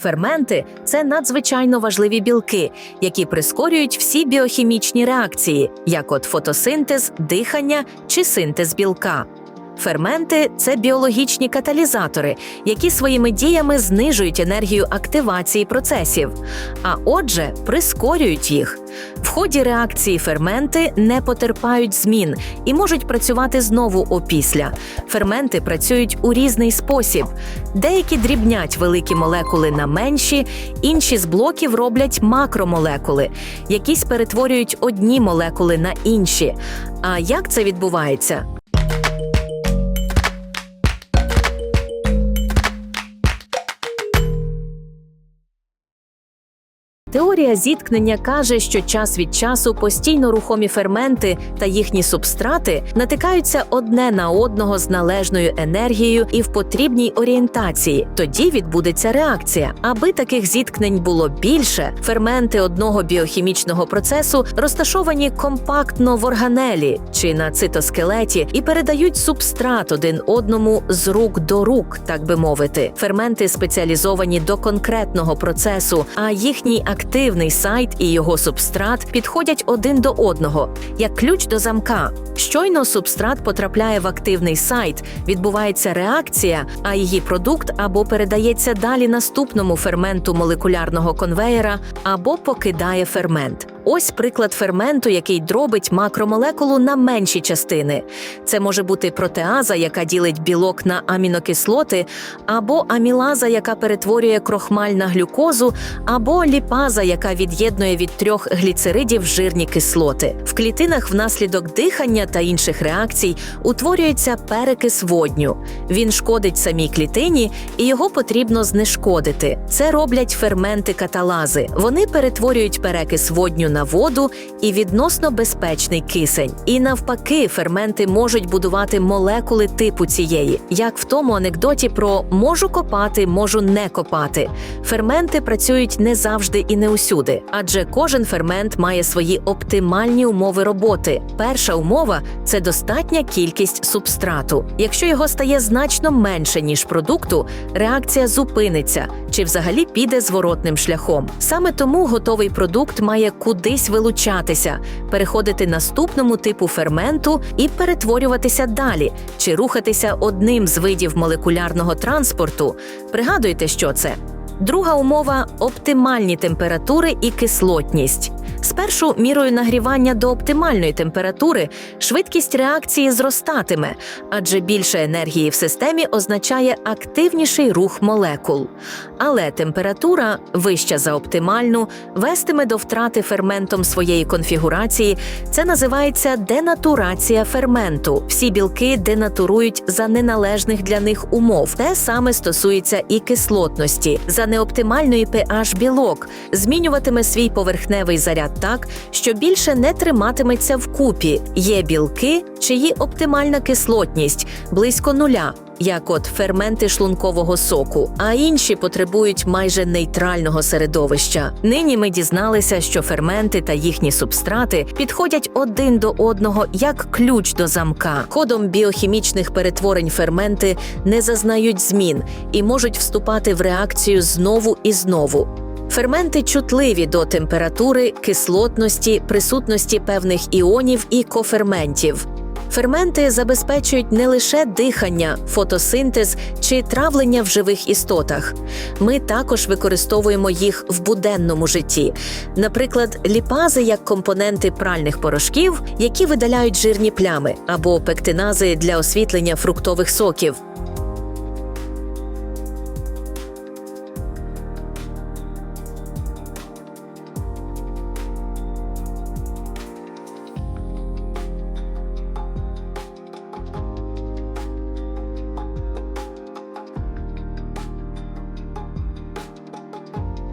Ферменти це надзвичайно важливі білки, які прискорюють всі біохімічні реакції, як от фотосинтез, дихання чи синтез білка. Ферменти це біологічні каталізатори, які своїми діями знижують енергію активації процесів, а отже, прискорюють їх. В ході реакції ферменти не потерпають змін і можуть працювати знову опісля. Ферменти працюють у різний спосіб. Деякі дрібнять великі молекули на менші, інші з блоків роблять макромолекули, якісь перетворюють одні молекули на інші. А як це відбувається? Теорія зіткнення каже, що час від часу постійно рухомі ферменти та їхні субстрати натикаються одне на одного з належною енергією і в потрібній орієнтації. Тоді відбудеться реакція. Аби таких зіткнень було більше, ферменти одного біохімічного процесу розташовані компактно в органелі чи на цитоскелеті і передають субстрат один одному з рук до рук, так би мовити. Ферменти спеціалізовані до конкретного процесу, а їхній активний сайт і його субстрат підходять один до одного, як ключ до замка. Щойно субстрат потрапляє в активний сайт, відбувається реакція, а її продукт або передається далі наступному ферменту молекулярного конвеєра, або покидає фермент. Ось приклад ферменту, який дробить макромолекулу на менші частини. Це може бути протеаза, яка ділить білок на амінокислоти, або амілаза, яка перетворює крохмаль на глюкозу, або ліпаза, яка від'єднує від трьох гліцеридів жирні кислоти. В клітинах внаслідок дихання та інших реакцій утворюється перекис водню. Він шкодить самій клітині, і його потрібно знешкодити. Це роблять ферменти каталази. Вони перетворюють перекис водню на воду і відносно безпечний кисень. І навпаки, ферменти можуть будувати молекули типу цієї, як в тому анекдоті про можу копати, можу не копати. Ферменти працюють не завжди і не усюди, адже кожен фермент має свої оптимальні умови роботи. Перша умова це достатня кількість субстрату. Якщо його стає значно менше ніж продукту, реакція зупиниться чи взагалі піде зворотним шляхом. Саме тому готовий продукт має кудись вилучатися, переходити наступному типу ферменту і перетворюватися далі, чи рухатися одним з видів молекулярного транспорту. Пригадуйте, що це. Друга умова оптимальні температури і кислотність. Спершу мірою нагрівання до оптимальної температури швидкість реакції зростатиме, адже більше енергії в системі означає активніший рух молекул. Але температура, вища за оптимальну, вестиме до втрати ферментом своєї конфігурації. Це називається денатурація ферменту. Всі білки денатурують за неналежних для них умов. Те саме стосується і кислотності. За неоптимальної pH білок змінюватиме свій поверхневий заряд так, що більше не триматиметься вкупі. Є білки, чиї оптимальна кислотність близько нуля. Як от ферменти шлункового соку, а інші потребують майже нейтрального середовища. Нині ми дізналися, що ферменти та їхні субстрати підходять один до одного як ключ до замка. Ходом біохімічних перетворень ферменти не зазнають змін і можуть вступати в реакцію знову і знову. Ферменти чутливі до температури, кислотності, присутності певних іонів і коферментів. Ферменти забезпечують не лише дихання, фотосинтез чи травлення в живих істотах. Ми також використовуємо їх в буденному житті. Наприклад, ліпази як компоненти пральних порошків, які видаляють жирні плями, або пектинази для освітлення фруктових соків.